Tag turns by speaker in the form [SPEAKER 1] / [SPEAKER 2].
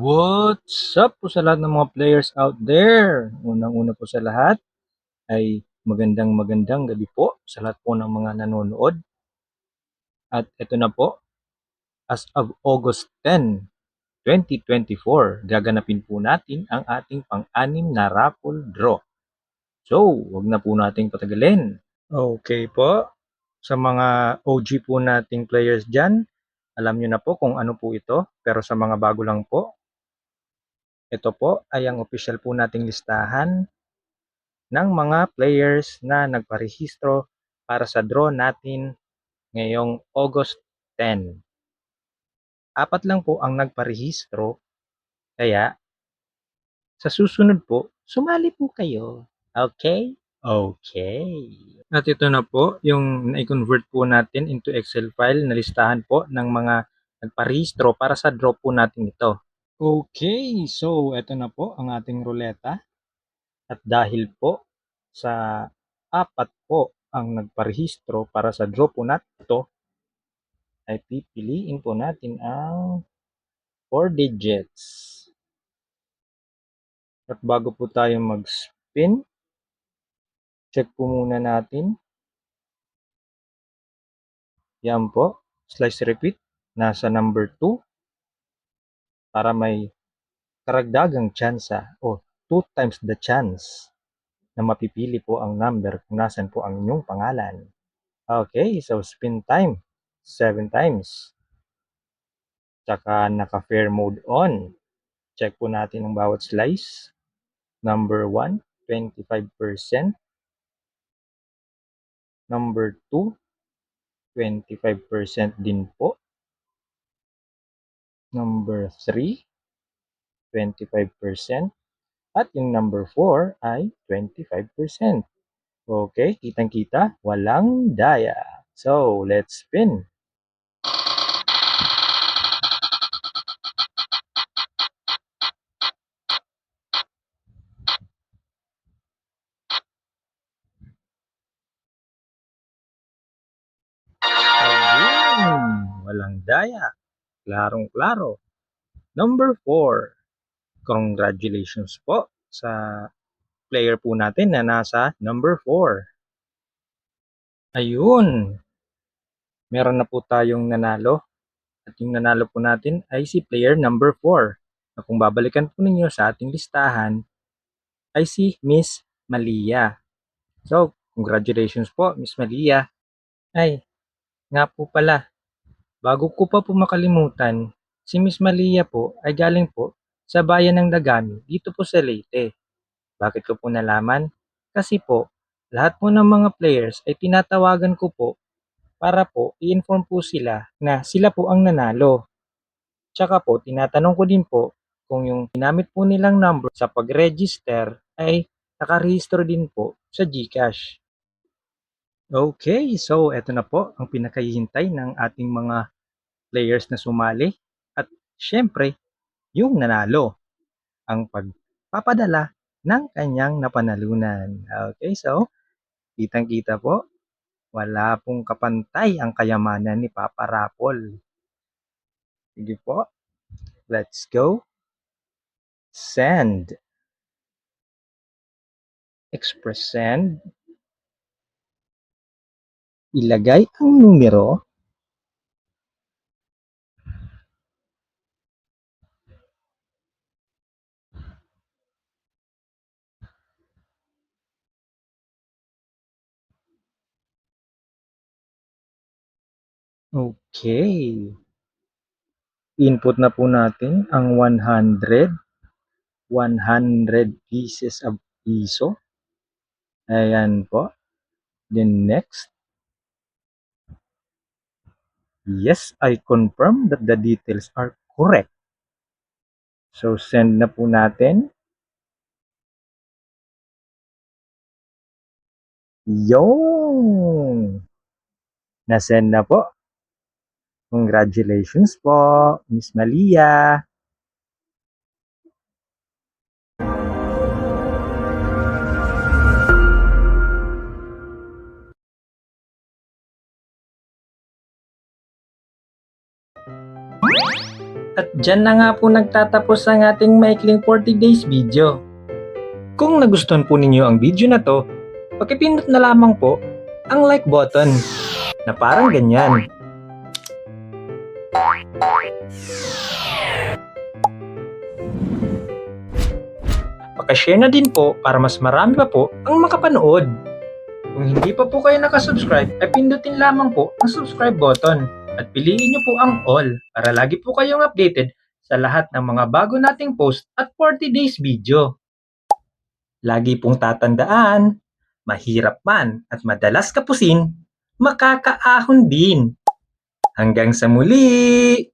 [SPEAKER 1] What's up po sa lahat ng mga players out there? Unang-una po sa lahat ay magandang magandang gabi po sa lahat po ng mga nanonood. At ito na po, as of August 10, 2024, gaganapin po natin ang ating pang-anim na raffle draw. So, wag na po nating patagalin. Okay po, sa mga OG po nating players dyan, alam nyo na po kung ano po ito. Pero sa mga bago lang po, ito po ay ang official po nating listahan ng mga players na nagparehistro para sa draw natin ngayong August 10. Apat lang po ang nagparehistro, kaya sa susunod po, sumali po kayo. Okay? Okay. At ito na po, yung na-convert po natin into Excel file na listahan po ng mga nagparehistro para sa draw po natin ito. Okay, so ito na po ang ating ruleta. At dahil po sa apat po ang nagparehistro para sa draw po natin ito, ay pipiliin po natin ang 4 digits. At bago po tayo mag-spin, check po muna natin. Yan po, slice repeat, nasa number 2 para may karagdagang tsansa o 2 times the chance na mapipili po ang number kung nasan po ang inyong pangalan. Okay, so spin time, 7 times. Tsaka naka-fair mode on. Check po natin ang bawat slice. Number 1, 25%. Number 2, 25% din po. Number 3, 25%. At yung number 4 ay 25%. Okay, kitang-kita, walang daya. So, let's spin. Walang daya. Klarong-klaro. Number 4. Congratulations po sa player po natin na nasa number 4. Ayun. Meron na po tayong nanalo. At yung nanalo po natin ay si player number 4. Na kung babalikan po ninyo sa ating listahan ay si Miss Malia. So, congratulations po Miss Malia. Ay, nga po pala. Bago ko pa po makalimutan, si Miss Malia po ay galing po sa bayan ng Dagami dito po sa Leyte. Bakit ko po nalaman? Kasi po, lahat po ng mga players ay tinatawagan ko po para po i-inform po sila na sila po ang nanalo. Tsaka po, tinatanong ko din po kung yung ginamit po nilang number sa pag-register ay nakarehistro din po sa GCash. Okay, so eto na po ang pinakahihintay ng ating mga players na sumali at syempre yung nanalo ang pagpapadala ng kanyang napanalunan. Okay, so kitang-kita po wala pong kapantay ang kayamanan ni Papa Rapol. Sige po. Let's go. Send. Express send. Ilagay ang numero. Okay. Input na po natin ang 100. 100 pieces of piso. Ayan po. Then next. Yes, I confirm that the details are correct. So send na po natin. Yung. Na-send na po. Congratulations po, Miss Malia. At dyan na nga po nagtatapos ang ating maikling 40 days video. Kung nagustuhan po ninyo ang video na to, pakipindot na lamang po ang like button na parang ganyan. Pakashare na din po para mas marami pa po ang makapanood. Kung hindi pa po kayo nakasubscribe, ay pindutin lamang po ang subscribe button at piliin nyo po ang all para lagi po kayong updated sa lahat ng mga bago nating post at 40 days video. Lagi pong tatandaan, mahirap man at madalas kapusin, makakaahon din. Hanggang sa muli!